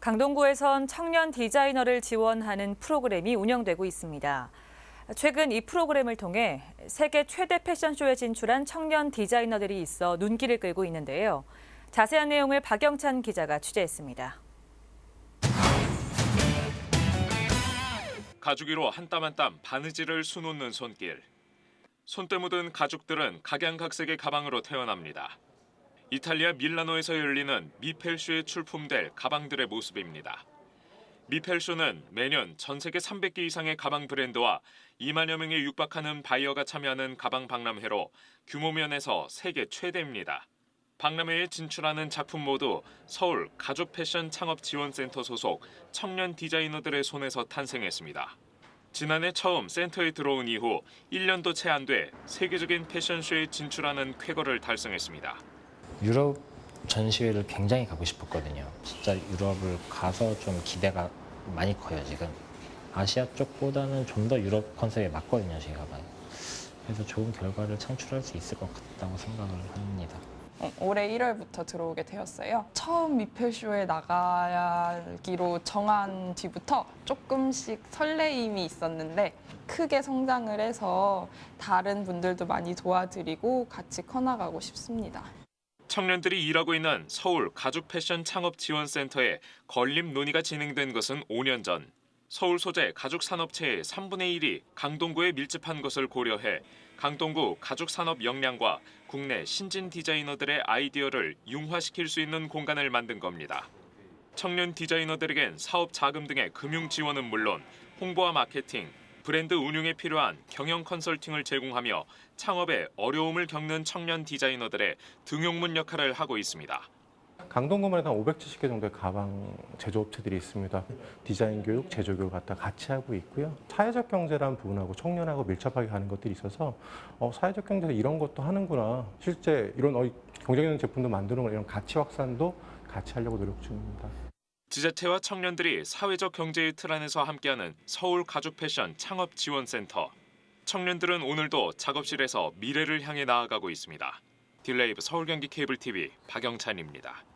강동구에선 청년 디자이너를 지원하는 프로그램이 운영되고 있습니다. 최근 이 프로그램을 통해 세계 최대 패션쇼에 진출한 청년 디자이너들이 있어 눈길을 끌고 있는데요. 자세한 내용을 박영찬 기자가 취재했습니다. 가죽이로 한 땀 한 땀 바느질을 수놓는 손길. 손때 묻은 가죽들은 각양각색의 가방으로 태어납니다. 이탈리아 밀라노에서 열리는 미펠쇼에 출품될 가방들의 모습입니다. 미펠쇼는 매년 전 세계 300개 이상의 가방 브랜드와 2만여 명에 육박하는 바이어가 참여하는 가방 박람회로 규모 면에서 세계 최대입니다. 박람회에 진출하는 작품 모두 서울 가죽 패션 창업 지원센터 소속 청년 디자이너들의 손에서 탄생했습니다. 지난해 처음 센터에 들어온 이후 1년도 채 안 돼 세계적인 패션쇼에 진출하는 쾌거를 달성했습니다. 유럽 전시회를 굉장히 가고 싶었거든요. 진짜 유럽을 가서 좀 기대가 많이 커요, 지금. 아시아 쪽보다는 좀 더 유럽 컨셉에 맞거든요, 제가 봐요. 그래서 좋은 결과를 창출할 수 있을 것 같다고 생각을 합니다. 어, 올해 1월부터 들어오게 되었어요. 처음 미필쇼에 나가기로 정한 뒤부터 조금씩 설레임이 있었는데 크게 성장을 해서 다른 분들도 많이 도와드리고 같이 커나가고 싶습니다. 청년들이 일하고 있는 서울 가죽 패션 창업 지원센터에 건립 논의가 진행된 것은 5년 전. 서울 소재 가죽 산업체의 3분의 1이 강동구에 밀집한 것을 고려해 강동구 가죽 산업 역량과 국내 신진 디자이너들의 아이디어를 융화시킬 수 있는 공간을 만든 겁니다. 청년 디자이너들에겐 사업 자금 등의 금융 지원은 물론 홍보와 마케팅, 브랜드 운용에 필요한 경영 컨설팅을 제공하며 창업에 어려움을 겪는 청년 디자이너들의 등용문 역할을 하고 있습니다. 강동구만 해도 한 570개 정도의 가방 제조업체들이 있습니다. 디자인 교육, 제조 교육 갖다 같이 하고 있고요. 사회적 경제라는 부분하고 청년하고 밀접하게 가는 것들이 있어서 어, 사회적 경제에서 이런 것도 하는구나. 실제 이런 어, 경쟁 있는 제품도 만드는 거 이런 가치 확산도 같이 하려고 노력 중입니다. 지자체와 청년들이 사회적 경제의 틀 안에서 함께하는 서울 가죽 패션 창업 지원센터. 청년들은 오늘도 작업실에서 미래를 향해 나아가고 있습니다. 딜레이브 서울 경기 케이블 TV 박영찬입니다.